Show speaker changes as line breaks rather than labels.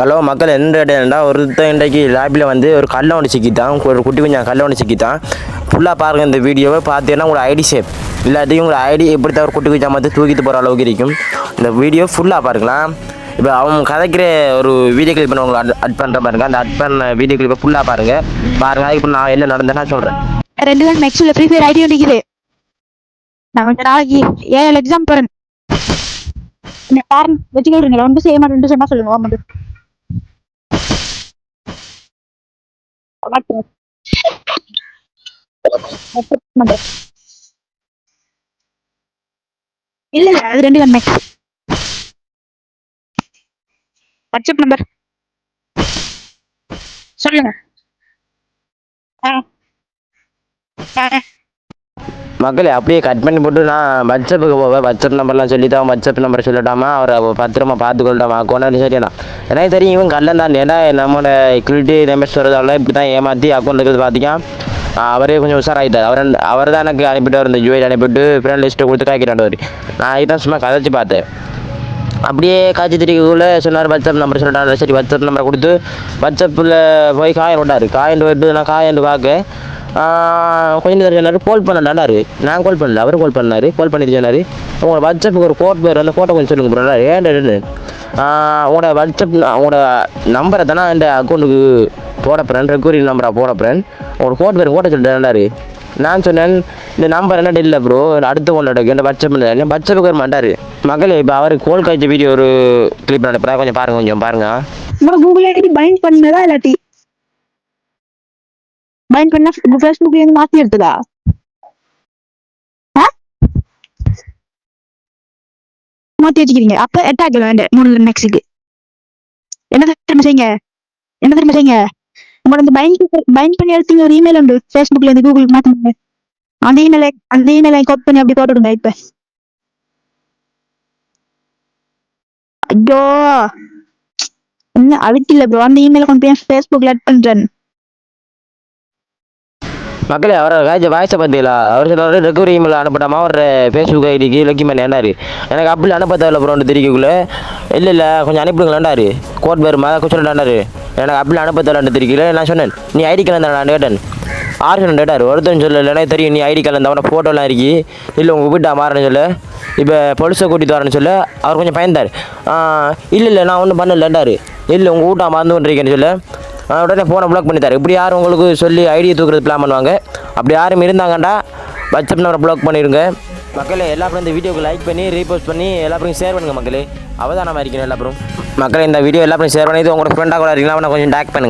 Hello மக்கள் எந்த இடம்டா ஒருத்தன் இன்றைக்கு லேபில் வந்து ஒரு கல்லை ஒன்று சிக்கித்தான் ஒரு குட்டி கொஞ்சம் கல்லை ஒன்று சிக்கித்தான் ஃபுல்லாக பாருங்கள் இந்த வீடியோவை. பார்த்தீங்கன்னா உங்களோட ஐடி ஷேப் இல்லாட்டியும் உங்களோட ஐடி எப்படி தான் ஒரு குட்டி குஞ்சா மாதிரி தூக்கிட்டு போகிற அளவுக்கு இருக்கும். இந்த வீடியோ ஃபுல்லாக பாருங்களா. இப்போ அவன் கதைக்கிற ஒரு வீடியோ கிளிப் பண்ண உங்களுக்கு அட் பண்ணுற பாருங்க. அந்த அட் பண்ண வீடியோ கிளிப்பை ஃபுல்லாக பாருங்கள் பாருங்க. இப்போ நான் என்ன நடந்தேன்னா சொல்கிறேன்
ரெண்டு நாள் மேக்ஸில் ஃப்ரீ ஃபயர் ஐடி நிக்குது. நான் நாளைக்கு ஏழு எக்ஸாம் போகிறேன் என்ன பாருங்க வச்சுக்கிறீங்களா ஒன்று செய்ய மாட்டேன் சொன்னால் சொல்லுங்க இல்ல இல்ல அது ரெண்டு தான் வாட்ஸ்அப் நம்பர் சொல்லுங்க. ஆ ஆ.
மக்களே அப்படியே கட் பண்ணி போட்டு நான் வாட்ஸ்அப்புக்கு போவேன். வாட்ஸ்அப் நம்பர்லாம் சொல்லித்தான் வாட்ஸ்அப் நம்பர் சொல்லிட்டாமா அவரை பத்திரமா பார்த்துக்கொள்ளாமா கொண்டாந்து சரியாண்ணா. எனக்கு தெரியும் இவன் கல்லன் தான். ஏன்னா நம்மளோட எக்யூரிட்டி ரமேஷ் வரதால இப்படி தான் ஏமாற்றி அக்கௌண்ட் இருக்கிறது பார்த்தீங்கன்னா அவரே கொஞ்சம் உஷாராயிட்டார். அவர் அவர் தான் எனக்கு அனுப்பிட்டு இந்த ஜுவல் அனுப்பிட்டு ஃப்ரெண்ட் லிஸ்ட்டை கொடுத்து காய்க்கிறாண்டவர் நான் இதான் சும்மா கதைச்சு பார்த்தேன். அப்படியே காய்ச்சி திரிக்குள்ள சொன்னார் வாட்ஸ்அப் நம்பர் சொல்லிட்டாரு சரி வாட்ஸ்அப் நம்பர் கொடுத்து வாட்ஸ்அப்பில் போய் காயின் விட்டார். காயின் போயிட்டு நான் காயின் பார்க்க கொஞ்சம் கொஞ்ச நேரம் சொன்னார் கால் பண்ணலான்னாரு நான் கால் பண்ணல அவரும் கால் பண்ணார். கால் பண்ணிட்டு சொன்னார். உங்களோட வாட்ஸ்அப்புக்கு ஒரு கோட் பேர் அந்த ஃபோட்டோ கொஞ்சம் சொல்லுங்கள் ப்ரோ ஏன்னு உங்களோட வாட்ஸ்அப் உங்களோட நம்பரை தானே இந்த அக்கௌண்ட்டுக்கு போட போகிறேன் நம்பரை போட போகிறேன் உங்களோட கோட் பேர் போட்ட சொல்லிட்டு நான் சொன்னேன் இந்த நம்பர் என்ன இல்லை ப்ரோ அடுத்த ஒன்று இந்த வாட்ஸ்அப் இல்லை வாட்ஸ்அப்புக்கு வர மாட்டார். மகளே இப்போ அவர் கோல் காய்ச்ச வீடியோ ஒரு கிளிப் அனுப்புறா கொஞ்சம் பாருங்கள் கொஞ்சம் பாருங்கள்
உங்களோட கூகுள் ஐடி பைண்ட் பண்ணதா இல்லாட்டி? பைண்ட் பண்ணா ஃபேஸ்புக் இருந்து மாத்தி எடுத்ததா ஆ? மாத்தி வச்சுக்கிறீங்க அப்ப அட்டாக் வேண்ட மூணு நெக்ஸ்ட்டுக்கு என்ன திரும்ப செய்யுங்க என்ன திரும்ப செய்யுங்க உங்களோட அந்த பைண்ட் பைண்ட் பண்ணி எடுத்தீங்க ஒரு இமெயில் உண்டு ஃபேஸ்புக்ல இருந்து கூகுளுக்கு மாத்துங்க அந்த இமெயில் அந்த இமெயில் காப்பி பண்ணி அப்படி போட்டுடுங்க இப்ப ஐயோ என்ன அழுத்தில ப்ரோ அந்த இமெயில கொண்டு போய் ஃபேஸ்புக்ல ஆட் பண்றேன்
மக்களே அவரை காய்ச்ச வாய்ஸை பார்த்தீங்களா? அவர் சொன்னார் ரெக்கவரி இமெயில் அனுப்பிட்டாமா அவர் ஃபேஸ்புக் ஐடிக்கு லக்கி மேன் எனக்கு அப்படி அனுப்ப தேவையில்ல ப்ரோ தெரிவிக்கக்குள்ள. இல்லை இல்லை கொஞ்சம் அனுப்பிடுங்களேண்டாரு? கோட் பேர் மாதிரி சொல்லிட்டாரு எனக்கு அப்படி அனுப்ப தேவையில்ல தெரிவிக்கல நான் சொன்னேன் நீ ஐடி கலந்த நான் கேட்டேன். ஆறு சொன்ன கேட்டார். ஒருத்தன் சொல்லல எனக்கு தெரியும் நீ ஐடி கலந்த அவனை ஃபோட்டோலாம் இருக்கி. இல்லை உங்கள் வீட்டை மாறேன்னு சொல்ல. இப்போ பொலிசை கூட்டிட்டு வரேன்னு சொல்ல. அவர் கொஞ்சம் பயந்தார். இல்லை இல்லை நான் ஒன்றும் பண்ணலன்றாரு இல்லை உங்கள் வீட்டை மறந்து கொண்டிருக்கேன்னு சொல்ல. உடனே ஃபோனை ப்ளாக் பண்ணித்தார் இப்படி யாரும் உங்களுக்கு சொல்லி ஐடியை தூக்குறது பிளான் பண்ணுவாங்க? அப்படி யாரும் இருந்தாங்கண்டா வாட்ஸ்அப் நம்பரை ப்ளாக் பண்ணிடுங்க. மக்களே எல்லா இந்த வீடியோக்கு லைக் பண்ணி ரீபோஸ்ட் பண்ணி எல்லா பேரும் ஷேர் பண்ணுங்கள் மக்களே. அவதானமாக இருக்கணும் எல்லா பேரும். மக்களே இந்த வீடியோ எல்லா பேரும் ஷேர் பண்ணி உங்களோட ஃப்ரெண்டாக கூட இருக்கீங்களா அவனை கொஞ்சம் டேக் பண்ணுங்களேன்.